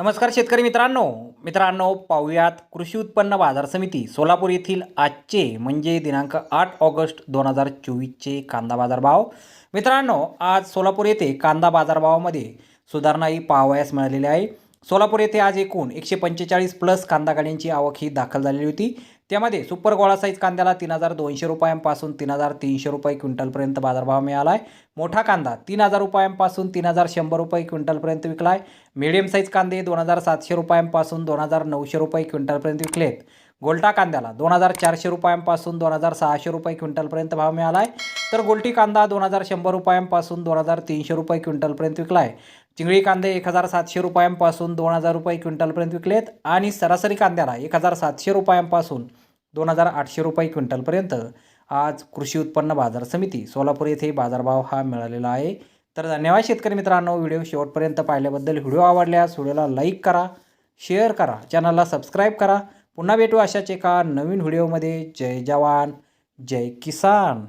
नमस्कार शेतकरी मित्रांनो. मित्रांनो पाहूयात कृषी उत्पन्न बाजार समिती सोलापूर येथील आजचे म्हणजे दिनांक आठ ऑगस्ट दोन हजार चोवीसचे कांदा बाजारभाव. मित्रांनो आज सोलापूर येथे कांदा बाजारभावामध्ये सुधारणाही पाहावयास मिळालेली आहे. सोलापूर येथे आज एकूण एकशे पंचेचाळीस प्लस कांदा गाड्यांची आवक ही दाखल झालेली होती. त्यामध्ये सुपर गोळा साईज कांद्याला तीन हजार दोनशे रुपयांपासून तीन हजार तीनशे रुपये क्विंटलपर्यंत बाजारभाव मिळाला आहे मोठा कांदा तीन हजार रुपयांपासून तीन हजार शंभर रुपये क्विंटलपर्यंत विकला आहे मिडियम साईज कांदे दोन हजार सातशे रुपयांपासून दोन हजार नऊशे रुपये क्विंटलपर्यंत विकलेत. गोल्टा कांद्याला दोन हजार चारशे रुपयांपासून दोन हजार सहाशे रुपये क्विंटलपर्यंत भाव मिळाला आहे तर गोल्टी कांदा दोन हजार शंभर रुपयांपासून दोन हजार तीनशे रुपये क्विंटलपर्यंत विकला आहे चिंगळी कांदे एक हजार सातशे रुपयांपासून दोन हजार रुपये क्विंटलपर्यंत विकलेत आणि सरासरी कांद्याला एक हजार सातशे रुपयांपासून दोन हजार आठशे रुपये क्विंटलपर्यंत. आज कृषी उत्पन्न बाजार समिती सोलापूर येथे बाजारभाव हा मिळालेला आहे. तर धन्यवाद शेतकरी मित्रांनो व्हिडिओ शेवटपर्यंत पाहिल्याबद्दल व्हिडिओ आवडल्यास व्हिडिओला लाईक करा शेअर करा चॅनलला सबस्क्राईब करा. पुन्हा भेटू अशाच एका नवीन व्हिडिओमध्ये. जय जवान जय किसान.